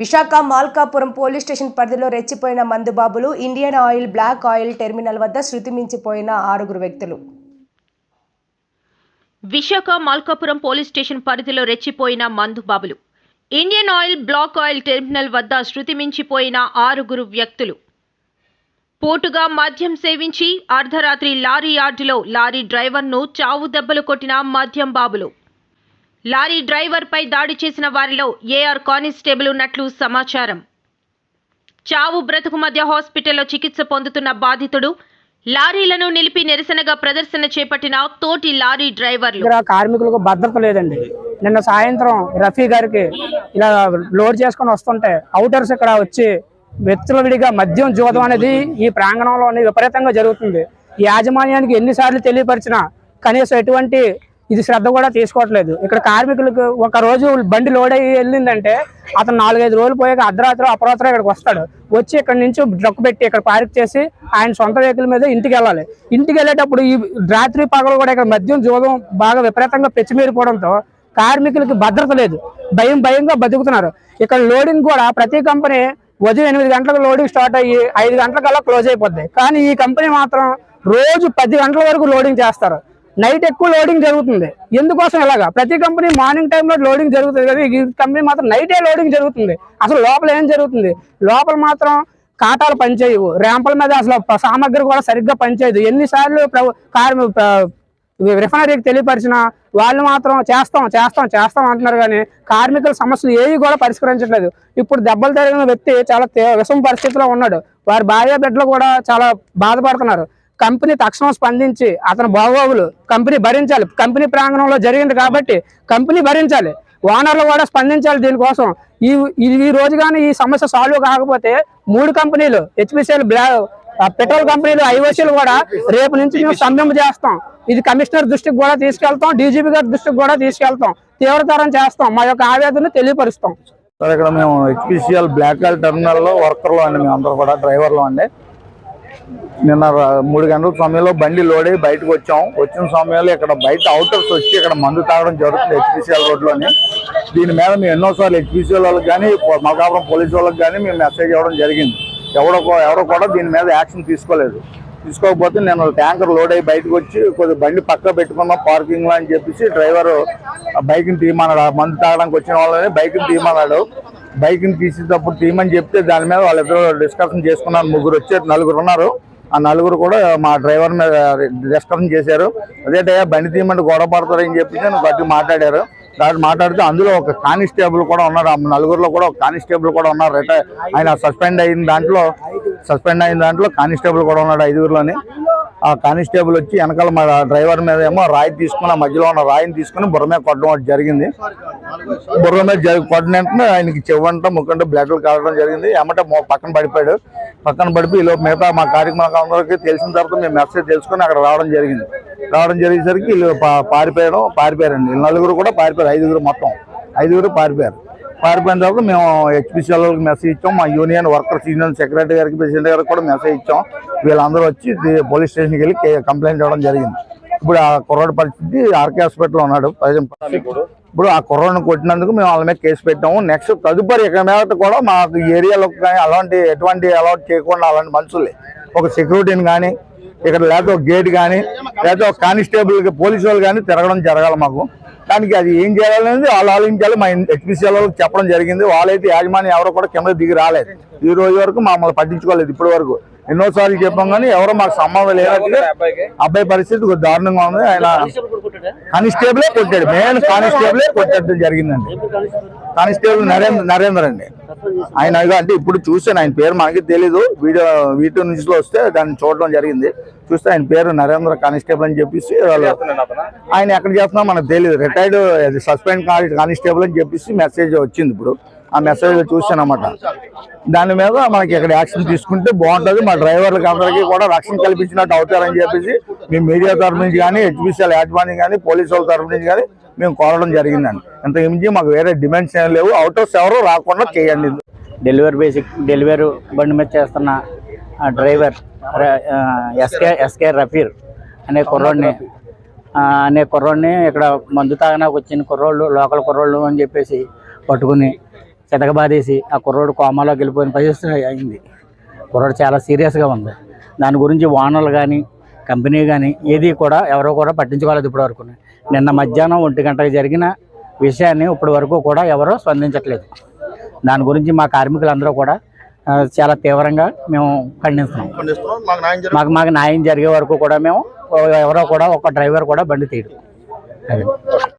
Visakha Malkapuram police station పరిధిలో రెచ్చిపోయిన మందుబాబులు Indian Oil black oil terminal వద్ద శృతి మించిపోయిన ఆరుగురు వ్యక్తులు. విశాఖ మల్కాపురం పోలీస్ స్టేషన్ పరిధిలో రెచ్చిపోయిన మందుబాబులు Indian Oil black oil terminal వద్ద శృతి మించిపోయిన ఆరుగురు వ్యక్తులు. పోటుగా మద్యం సేవించి అర్ధరాత్రి లారీ యార్డులో లారీ డ్రైవర్ను చావు దెబ్బలు కొట్టిన మద్యం బాబులు. లారీ డ్రైవర్పై దాడి చేసిన వారిలో ఏఆర్ కానిస్టేబుల్ ఉన్నట్లు సమాచారం. చావు బ్రతుకు మధ్య హాస్పిటల్లో చికిత్స పొందుతున్న బాధితుడు లారీలను నిలిపి నిరసనగా ప్రదర్శన చేపట్టిన తోటి లారీ డ్రైవర్లు. కార్మికులకు భద్రత లేదండి. నిన్న సాయంత్రం రఫీ గారికి ఇలా లోడ్ చేసుకొని వస్తుంటే అవుటర్స్ ఇక్కడ వచ్చి విడిగా మద్యం జూదం అనేది ఈ ప్రాంగణంలో విపరీతంగా జరుగుతుంది. ఈ యాజమాన్యానికి ఎన్నిసార్లు తెలియపరిచినా కనీసం ఎటువంటి ఇది శ్రద్ధ కూడా తీసుకోవట్లేదు. ఇక్కడ కార్మికులకు ఒక రోజు బండి లోడ్ అయ్యి వెళ్ళిందంటే అతను నాలుగైదు రోజులు పోయాక అర్ధరాత్రి అపరాత్రి ఇక్కడికి వస్తాడు. వచ్చి ఇక్కడ నుంచి డ్రక్ పెట్టి ఇక్కడ పార్క్ చేసి ఆయన సొంత వెహికల్ మీద ఇంటికి వెళ్ళాలి. ఇంటికి వెళ్ళేటప్పుడు ఈ రాత్రి పగలు కూడా ఇక్కడ మద్యం జూదం బాగా విపరీతంగా పెచ్చిమీరిపోవడంతో కార్మికులకి భద్రత లేదు. భయం భయంగా బతుకుతున్నారు. ఇక్కడ లోడింగ్ కూడా ప్రతి కంపెనీ ఉదయం ఎనిమిది గంటలకు లోడింగ్ స్టార్ట్ అయ్యి ఐదు గంటలకల్లా క్లోజ్ అయిపోద్ది. కానీ ఈ కంపెనీ మాత్రం రోజు పది గంటల వరకు లోడింగ్ చేస్తారు. నైట్ ఎక్కువ లోడింగ్ జరుగుతుంది. ఎందుకోసం ఇలాగా ప్రతి కంపెనీ మార్నింగ్ టైంలో లోడింగ్ జరుగుతుంది కదా ఈ కంపెనీ మాత్రం నైటే లోడింగ్ జరుగుతుంది. అసలు లోపల ఏం జరుగుతుంది? లోపల మాత్రం కాటాలు పనిచేయవు. ర్యాంపుల మీద అసలు సామగ్రి సామాగ్రి కూడా సరిగ్గా పనిచేయదు. ఎన్నిసార్లు కార్మి రిఫైనరీకి తెలియపరిచిన వాళ్ళు మాత్రం చేస్తాం చేస్తాం చేస్తాం అంటున్నారు కానీ కార్మికుల సమస్యలు ఏవి కూడా పరిష్కరించట్లేదు. ఇప్పుడు దెబ్బలు తగిలిన వ్యక్తి చాలా తే- విషమ పరిస్థితిలో ఉన్నాడు. వారి భార్య బిడ్డలు కూడా చాలా బాధపడుతున్నారు. కంపెనీ తక్షణం స్పందించి అతని బాగోగులు కంపెనీ భరించాలి. కంపెనీ ప్రాంగణంలో జరిగింది కాబట్టి కంపెనీ భరించాలి. ఓనర్లు కూడా స్పందించాలి దీనికోసం. ఈ ఈ- ఈ రోజు కానీ ఈ సమస్య సాల్వ్ కాకపోతే మూడు కంపెనీలు హెచ్పిసిఎల్ బ్లా పెట్రోల్ కంపెనీలు ఐఓసీలు కూడా రేపు నుంచి మేము సమ్మెం చేస్తాం. ఇది కమిషనర్ దృష్టికి కూడా తీసుకెళ్తాం డీజీపీ గారి దృష్టికి కూడా తీసుకెళ్తాం. తీవ్రతరం చేస్తాం. మా యొక్క ఆవేదన తెలియపరుస్తాం. సార్ ఇక్కడ మేము హెచ్పిసిఎల్ బ్లాక్ హెల్ టెర్మినల్లో వర్కర్లు అండి మేము అందరూ కూడా డ్రైవర్లు అండి. నిన్న మూడు గంటల సమయంలో బండి లోడ్ అయ్యి బయటకు వచ్చాం. వచ్చిన సమయంలో ఇక్కడ బయట అవుటర్స్ వచ్చి ఇక్కడ మందు తాగడం జరుగుతుంది హెచ్పిసిఎల్ రోడ్లోని. దీని మీద మేము ఎన్నోసార్లు హెచ్పిసిఎల్ వాళ్ళకి కానీ మలకాపురం పోలీస్ వాళ్ళకి కానీ మేము మెసేజ్ ఇవ్వడం జరిగింది. ఎవడో ఎవరో కూడా దీని మీద యాక్షన్ తీసుకోలేదు. తీసుకోకపోతే నేను ట్యాంకర్ లోడ్ అయ్యి బయటకు వచ్చి కొద్దిగా బండి పక్క పెట్టుకున్నాం పార్కింగ్లో అని చెప్పేసి డ్రైవర్ బైక్ని తీయమన్నాడు మందు తాగడానికి వచ్చిన వాళ్ళని బైక్ని తీయమన్నాడు బైక్ని తీసేటప్పుడు తీయమని చెప్తే దాని మీద వాళ్ళిద్దరు డిస్కషన్ చేసుకున్నారు. ముగ్గురు వచ్చారు నలుగురు ఉన్నారు. ఆ నలుగురు కూడా మా డ్రైవర్ మీద డిస్కషన్ చేశారు. అదేంటే బండి తీయమంటే గొడవ పడతారని చెప్పేసి నన్ను బట్టి మాట్లాడారు. దాన్ని మాట్లాడితే అందులో ఒక కానిస్టేబుల్ కూడా ఉన్నారు. ఆ నలుగురులో కూడా ఒక కానిస్టేబుల్ కూడా ఉన్నారు. రిటైర్ ఆయన సస్పెండ్ అయిన దాంట్లో సస్పెండ్ అయిన దాంట్లో కానిస్టేబుల్ కూడా ఉన్నాడు ఐదుగురులోని. ఆ కానిస్టేబుల్ వచ్చి వెనకాల మా డ్రైవర్ మీద ఏమో రాయి తీసుకుని ఆ మధ్యలో ఉన్న రాయిని తీసుకుని బుర్ర మీద కొట్టడం ఒకటి జరిగింది. బుర్ర మీద జరిగి కొట్టిన వెంటనే ఆయనకి చెవ్వంట ముక్కంట బ్లడ్లు కావడం జరిగింది. ఏమంటే పక్కన పడిపోయాడు. పక్కన పడిపోయి ఈలోపు మిగతా మా కార్యక్రమాలకి తెలిసిన తర్వాత మేము మెసేజ్ తెలుసుకుని అక్కడ రావడం జరిగింది. రావడం జరిగేసరికి వీళ్ళు పారిపోయడం పారిపోయారండి. నలుగురు కూడా పారిపోయారు ఐదుగురు మొత్తం. ఐదుగురు పారిపోయారు. పారిపోయిన తర్వాత మేము హెచ్పిసిఎల్ వాళ్ళకి మెసేజ్ ఇచ్చాం. మా యూనియన్ వర్కర్స్ యూనియన్ సెక్రటరీ గారికి ప్రెసిడెంట్ గారికి కూడా మెసేజ్ ఇచ్చాం. వీళ్ళందరూ వచ్చి పోలీస్ స్టేషన్కి వెళ్ళి కంప్లైంట్ ఇవ్వడం జరిగింది. ఇప్పుడు ఆ కుర్రాడు పరిస్థితి ఆర్కే హాస్పిటల్లో ఉన్నాడు. ఇప్పుడు? ఆ కుర్రాడిని కొట్టినందుకు మేము వాళ్ళ మీద కేసు పెట్టాము. నెక్స్ట్ తదుపరి ఇక మీద కూడా మాకు ఏరియాలో కానీ అలాంటి ఎటువంటి అలౌట్ చేయకుండా అలాంటి మనుషులే. ఒక సెక్యూరిటీని కానీ ఇక్కడ లేకపోతే ఒక గేట్ కానీ లేకపోతే ఒక కానిస్టేబుల్ పోలీసు వాళ్ళు కానీ తిరగడం జరగాలి మాకు. దానికి అది ఏం చేయాలనేది వాళ్ళు ఆలోచించాలి. మా హెచ్పిసిఎల్ వాళ్ళకి చెప్పడం జరిగింది. వాళ్ళైతే యాజమాన్యం ఎవరో కూడా కింద దిగి రాలేదు. ఈ రోజు వరకు మమ్మల్ని పట్టించుకోలేదు. ఇప్పటి వరకు ఎన్నోసార్లు చెప్పాం కానీ ఎవరో మాకు సంబంధం లేనట్టుగా అబ్బాయి పరిస్థితి దారుణంగా ఉంది. ఆయన కానిస్టేబులే కొట్టాడు? మెయిన్ కానిస్టేబులే? కొట్టడం జరిగిందండి. కానిస్టేబుల్? నరేంద్ర నరేందర్ అండి. ఆయన అంటే ఇప్పుడు చూసాను ఆయన పేరు మనకి తెలీదు. వీడియో వీటూ న్యూస్లో వస్తే దాన్ని చూడడం జరిగింది. చూస్తే ఆయన పేరు నరేంద్ర కానిస్టేబుల్ అని చెప్పేసి వాళ్ళు ఆయన ఎక్కడ చేస్తున్నా మనకు తెలియదు రిటైర్డ్ సస్పెండ్ కానిస్టేబుల్ అని చెప్పేసి మెసేజ్ వచ్చింది ఇప్పుడు. ఆ మెసేజ్ చూసాను అనమాట దాని మీద మనకి ఇక్కడ యాక్షన్ తీసుకుంటే బాగుంటుంది. మా డ్రైవర్లకు అందరికీ కూడా రక్షణ కల్పించినట్టు అవుతారని చెప్పేసి మేము మీడియా తరఫు నుంచి కానీ హెచ్బిసిఎల్ యాజమాన్యం కానీ పోలీసు వాళ్ళ తరఫు నుంచి కానీ మేము కోరడం జరిగిందండి. ఇంత మించి మాకు వేరే డిమాండ్స్ ఏం లేవు. అవుట్ ఆఫ్ ఎవరు రాకుండా చేయండి. డెలివరీ బేసిక్ డెలివరీ బండి మీద చేస్తున్న ఆ డ్రైవర్ ఎస్కే ఎస్కే రఫీర్ అనే కుర్రోడిని అనే కుర్రోడిని ఇక్కడ మందు తాగడానికి వచ్చిన కుర్రోళ్ళు లోకల్ కుర్రోళ్ళు అని చెప్పేసి పట్టుకుని చితకబాదేసి ఆ కుర్రోడు కోమాలోకి వెళ్ళిపోయిన పరిస్థితి అయింది. కుర్రోడు చాలా సీరియస్గా ఉంది. దాని గురించి ఓనర్లు కానీ కంపెనీ కానీ ఏది కూడా ఎవరో కూడా పట్టించుకోలేదు ఇప్పటి వరకు. నిన్న మధ్యాహ్నం ఒంటి గంటకు జరిగిన విషయాన్ని ఇప్పటి వరకు కూడా ఎవరో స్పందించట్లేదు. దాని గురించి మా కార్మికులందరూ కూడా చాలా తీవ్రంగా మేము ఖండిస్తున్నాం. మాకు మాకు న్యాయం జరిగే వరకు కూడా మేము ఎవరో కూడా ఒక డ్రైవర్ కూడా బండి తీయడు. అది.